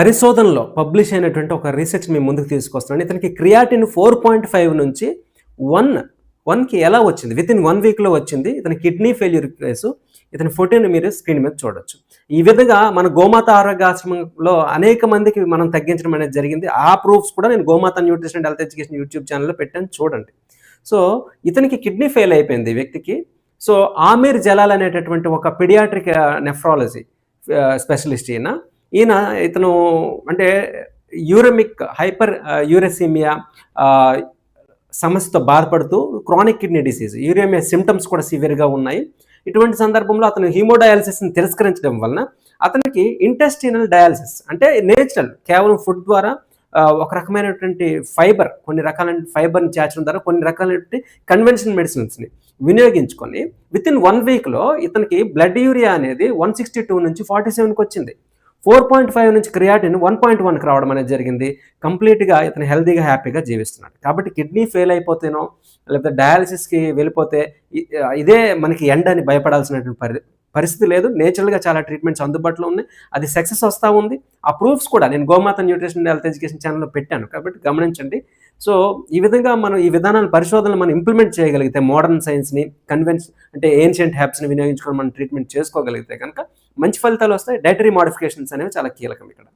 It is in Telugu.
పరిశోధనలో పబ్లిష్ అయినటువంటి ఒక రీసెర్చ్ మేము ముందుకు తీసుకొస్తున్నాను. ఇతనికి క్రియాటిన్ ఫోర్ పాయింట్ ఫైవ్ నుంచి వన్ వన్కి ఎలా వచ్చింది? విత్ ఇన్ వన్ వీక్లో వచ్చింది. ఇతని కిడ్నీ ఫెయిల్యూర్ కేసు. ఇతని ఫోటోని మీరు స్క్రీన్ మీద చూడొచ్చు. ఈ విధంగా మన గోమాత ఆరోగ్యాశ్రమంలో అనేక మందికి మనం తగ్గించడం అనేది జరిగింది. ఆ ప్రూఫ్స్ కూడా నేను Gomata nutrition and health education YouTube ఛానల్లో పెట్టాను. చూడండి. సో ఇతనికి కిడ్నీ ఫెయిల్ అయిపోయింది ఈ వ్యక్తికి. సో ఆమీర్ జలాల్ అనేటటువంటి ఒక పిడియాట్రిక్ నెఫ్రాలజీ స్పెషలిస్ట్ ఈయన. ఈయన ఇతను అంటే యూరమిక్ హైపర్ యూరెసిమియా సమస్యతో బాధపడుతూ chronic kidney disease uremia symptoms కూడా సివియర్గా ఉన్నాయి. ఇటువంటి సందర్భంలో అతను హీమోడయాలసిస్ని తిరస్కరించడం వలన అతనికి ఇంటెస్టినల్ డయాలసిస్ అంటే నేచురల్ కేవలం ఫుడ్ ద్వారా ఒక రకమైనటువంటి ఫైబర్ కొన్ని రకాలైన ఫైబర్ని చేర్చడం ద్వారా కొన్ని రకాలైనటువంటి కన్వెన్షన్ మెడిసిన్స్ని వినియోగించుకొని విత్ ఇన్ వన్ వీక్లో ఇతనికి బ్లడ్ యూరియా అనేది వన్ సిక్స్టీ టూ నుంచి ఫార్టీ సెవెన్కి వచ్చింది. ఫోర్ పాయింట్ ఫైవ్ నుంచి క్రియాటిన్ వన్ పాయింట్ వన్కి రావడం అనేది జరిగింది. కంప్లీట్గా ఇతను హెల్తీగా హ్యాపీగా జీవిస్తున్నాడు. కాబట్టి కిడ్నీ ఫెయిల్ అయిపోతేనో లేకపోతే డయాలసిస్కి వెళ్ళిపోతే ఇదే మనకి ఎండ్ అని భయపడాల్సినటువంటి పరి పరిస్థితి లేదు. నేచురల్గా చాలా ట్రీట్మెంట్స్ అందుబాటులో ఉన్నాయి. అది సక్సెస్ వస్తూ ఉంది. ఆ ప్రూఫ్స్ కూడా నేను గోమాత న్యూట్రిషన్ హెల్త్ ఎడ్యుకేషన్ ఛానల్లో పెట్టాను. కాబట్టి గమనించండి. సో ఈ విధంగా మనం ఈ విధానాల పరిశోధనలు మనం ఇంప్లిమెంట్ చేయగలిగితే మోడర్న్ సైన్స్ని కన్వెన్స్ అంటే ఏన్షియంట్ హ్యాబ్స్ని వినియోగించుకొని మనం ట్రీట్మెంట్ చేసుకోగలిగితే కనుక మంచి ఫలితాలు వస్తాయి. డైటరీ మోడిఫికేషన్స్ అనేవి చాలా కీలకం ఇక్కడ.